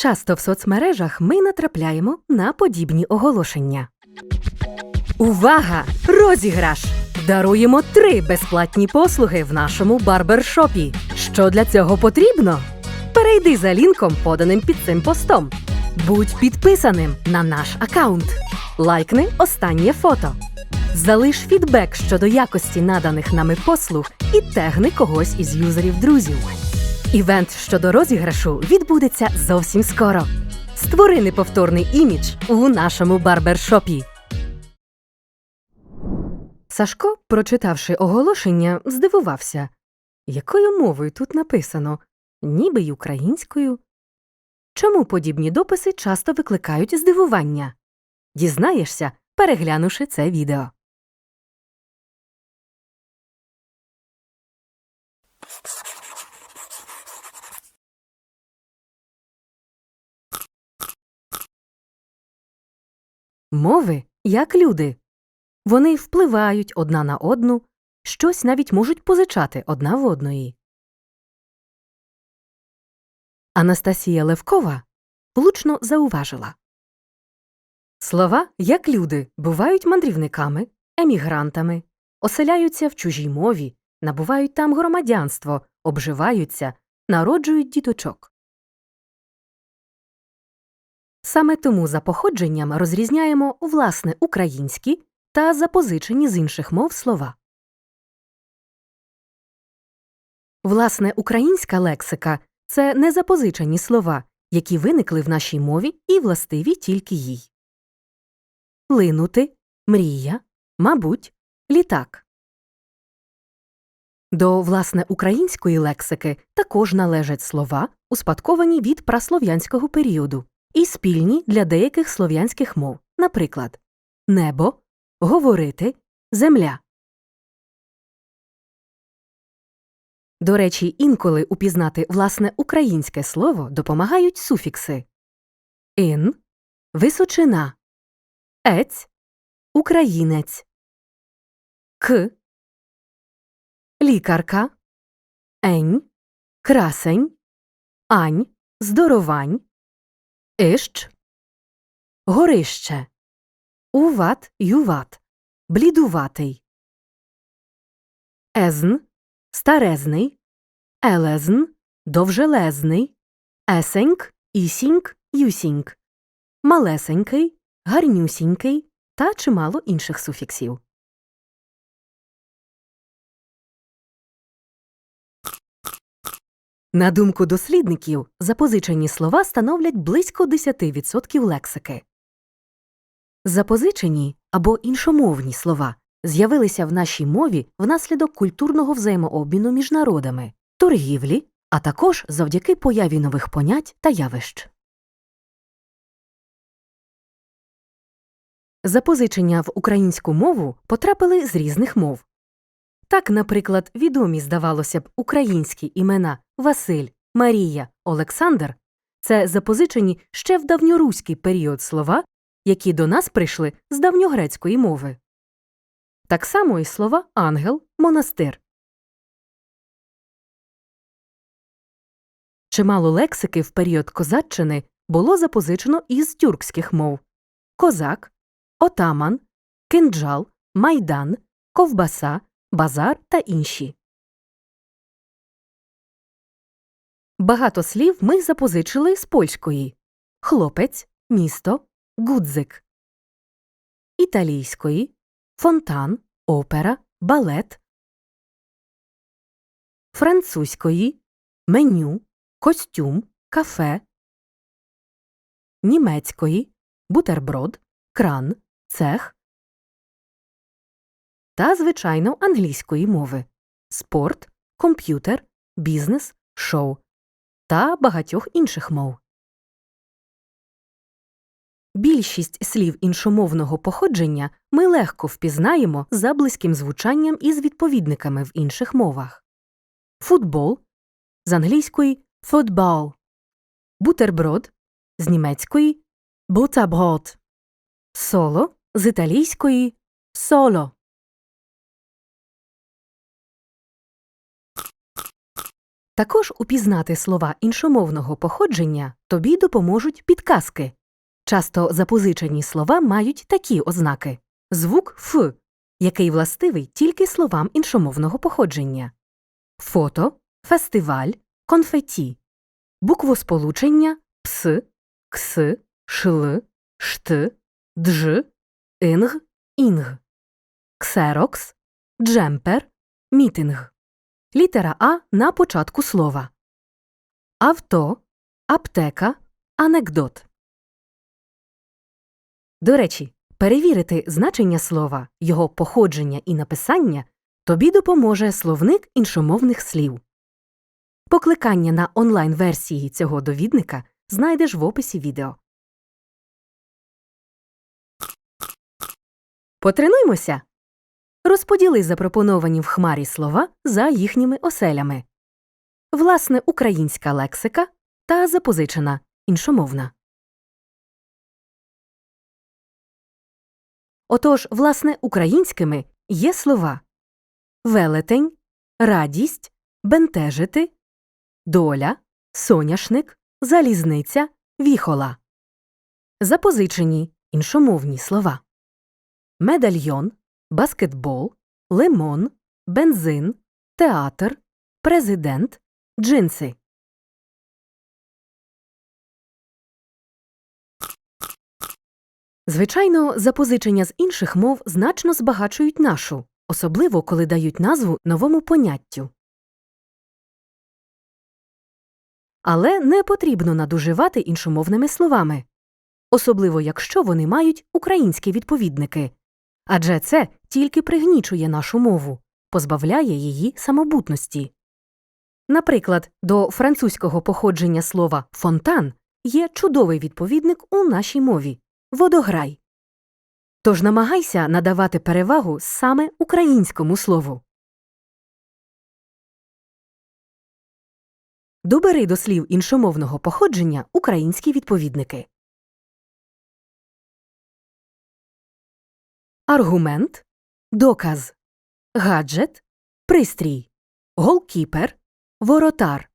Часто в соцмережах ми натрапляємо на подібні оголошення. Увага! Розіграш! Даруємо три безплатні послуги в нашому барбершопі. Що для цього потрібно? Перейди за лінком, поданим під цим постом. Будь підписаним на наш аккаунт. Лайкни останнє фото. Залиш фідбек щодо якості наданих нами послуг і тегни когось із юзерів друзів. Івент щодо розіграшу відбудеться зовсім скоро. Створи неповторний імідж у нашому барбершопі. Сашко, прочитавши оголошення, здивувався. Якою мовою тут написано? Ніби й українською. Чому подібні дописи часто викликають здивування? Дізнаєшся, переглянувши це відео. Мови як люди. Вони впливають одна на одну, щось навіть можуть позичати одна в одної. Анастасія Левкова влучно зауважила Слова, як люди, бувають мандрівниками, емігрантами, оселяються в чужій мові, набувають там громадянство, обживаються, народжують діточок. Саме тому за походженням розрізняємо власне українські та запозичені з інших мов слова. Власне українська лексика це незапозичені слова, які виникли в нашій мові і властиві тільки їй. Линути, мрія, мабуть, літак. До власне української лексики також належать слова, успадковані від праслов'янського періоду, і спільні для деяких слов'янських мов, наприклад, небо, говорити, земля. До речі, інколи упізнати власне українське слово допомагають суфікси. Ин, височина, ець, українець, к, лікарка, ень, красень, ань, здоровань, іщ, горище, уват, юват, блідуватий, езн, старезний, елезн, довжелезний, есеньк, ісіньк, юсіньк, малесенький, гарнюсінький та чимало інших суфіксів. На думку дослідників, запозичені слова становлять близько 10% лексики. Запозичені або іншомовні слова з'явилися в нашій мові внаслідок культурного взаємообміну між народами, торгівлі, а також завдяки появі нових понять та явищ. Запозичення в українську мову потрапили з різних мов. Так, наприклад, відомі, здавалося б, українські імена Василь, Марія, Олександр це запозичені ще в давньоруський період слова, які до нас прийшли з давньогрецької мови. Так само і слова ангел, монастир. Чимало лексики в період козаччини було запозичено із тюркських мов козак, отаман, кинджал, майдан, ковбаса, базар та інші. Багато слів ми запозичили з польської. Хлопець, місто, гудзик, італійської. Фонтан, опера, балет, французької. Меню, костюм, кафе, німецької. Бутерброд, кран, цех та, звичайно, англійської мови спорт, комп'ютер, бізнес, шоу та багатьох інших мов. Більшість слів іншомовного походження ми легко впізнаємо за близьким звучанням із відповідниками в інших мовах футбол з англійської football, бутерброд з німецької butterbrot, соло з італійської соло. Також упізнати слова іншомовного походження тобі допоможуть підказки. Часто запозичені слова мають такі ознаки звук Ф, який властивий тільки словам іншомовного походження, фото, фестиваль, конфеті, буквосполучення пс, кс, шл, шт, дж, інг, інг, ксерокс, джемпер, мітинг. Літера А на початку слова. Авто, аптека, анекдот. До речі, перевірити значення слова, його походження і написання тобі допоможе словник іншомовних слів. Покликання на онлайн-версії цього довідника знайдеш в описі відео. Потренуймося! Розподіли запропоновані в хмарі слова за їхніми оселями. Власне, українська лексика та запозичена іншомовна. Отож, власне, українськими є слова велетень, радість, бентежити, доля, соняшник, залізниця, віхола. Запозичені іншомовні слова медальйон, баскетбол, лимон, бензин, театр, президент, джинси. Звичайно, запозичення з інших мов значно збагачують нашу, особливо коли дають назву новому поняттю. Але не потрібно надуживати іншомовними словами, особливо якщо вони мають українські відповідники, адже це тільки пригнічує нашу мову, позбавляє її самобутності. Наприклад, до французького походження слова фонтан є чудовий відповідник у нашій мові водограй. Тож намагайся надавати перевагу саме українському слову. Добери до слів іншомовного походження українські відповідники. Аргумент, доказ, гаджет, пристрій, голкіпер, воротар,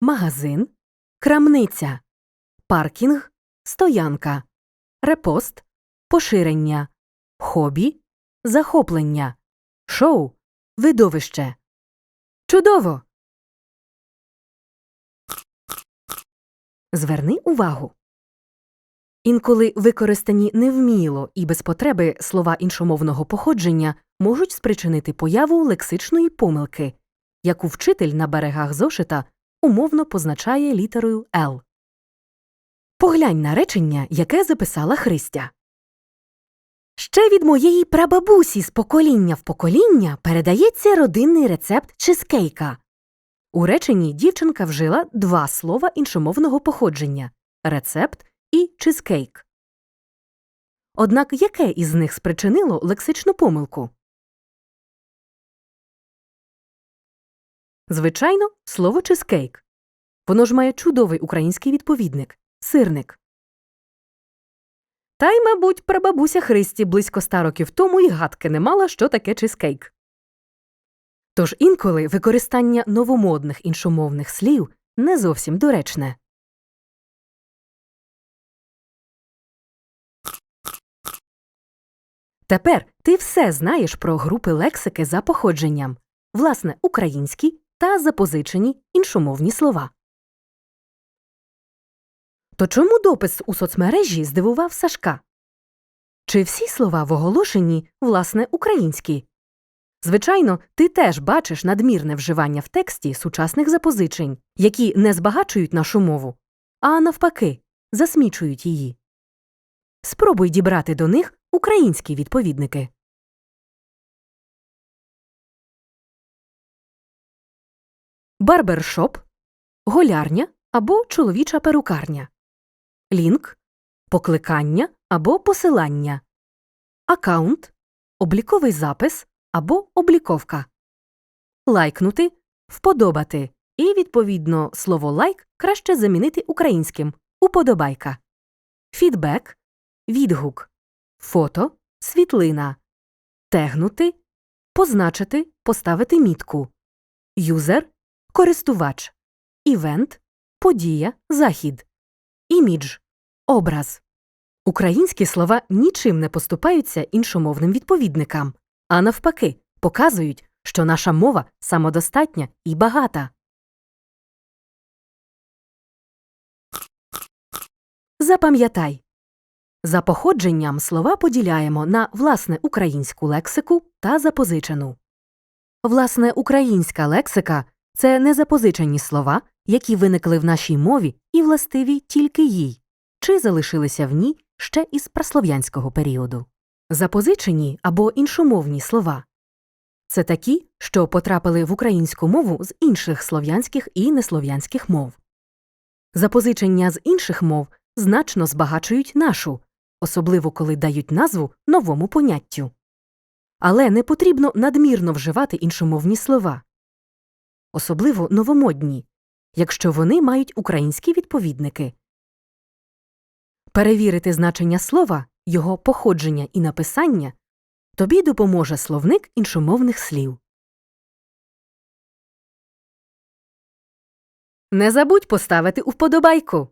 магазин, крамниця, паркінг, стоянка, репост, поширення, хобі, захоплення, шоу, видовище. Чудово! Зверни увагу. Інколи використані невміло і без потреби слова іншомовного походження можуть спричинити появу лексичної помилки, яку вчитель на берегах зошита умовно позначає літерою Л. Поглянь на речення, яке записала Христя. Ще від моєї прабабусі з покоління в покоління передається родинний рецепт чизкейка. У реченні дівчинка вжила два слова іншомовного походження рецепт і чизкейк. Однак яке із них спричинило лексичну помилку? Звичайно, слово чизкейк. Воно ж має чудовий український відповідник сирник. Та й, мабуть, прабабуся Христі близько ста років тому й гадки не мала, що таке чизкейк. Тож інколи використання новомодних іншомовних слів не зовсім доречне. Тепер ти все знаєш про групи лексики за походженням, власне, українські та запозичені іншомовні слова. То чому допис у соцмережі здивував Сашка? Чи всі слова в оголошенні, власне, українські? Звичайно, ти теж бачиш надмірне вживання в тексті сучасних запозичень, які не збагачують нашу мову, а навпаки, засмічують її. Спробуй дібрати до них українські відповідники. Барбершоп, голярня або чоловіча перукарня. Лінк, покликання або посилання. Акаунт, обліковий запис або обліковка. Лайкнути, вподобати. І, відповідно, слово лайк краще замінити українським уподобайка. Фідбек, відгук, фото, світлина. Тегнути, позначити, поставити мітку. Юзер користувач, івент, подія, захід, імідж, образ. Українські слова нічим не поступаються іншомовним відповідникам, а навпаки, показують, що наша мова самодостатня і багата. Запам'ятай. За походженням слова поділяємо на власне українську лексику та запозичену. Власне українська лексика це незапозичені слова, які виникли в нашій мові і властиві тільки їй, чи залишилися в ній ще із праслов'янського періоду. Запозичені або іншомовні слова це такі, що потрапили в українську мову з інших слов'янських і неслов'янських мов. Запозичення з інших мов значно збагачують нашу, особливо коли дають назву новому поняттю. Але не потрібно надмірно вживати іншомовні слова, особливо новомодні, якщо вони мають українські відповідники. Перевірити значення слова, його походження і написання тобі допоможе словник іншомовних слів. Не забудь поставити вподобайку.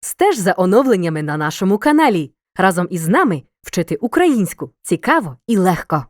Стеж за оновленнями на нашому каналі. Разом із нами вчити українську цікаво і легко.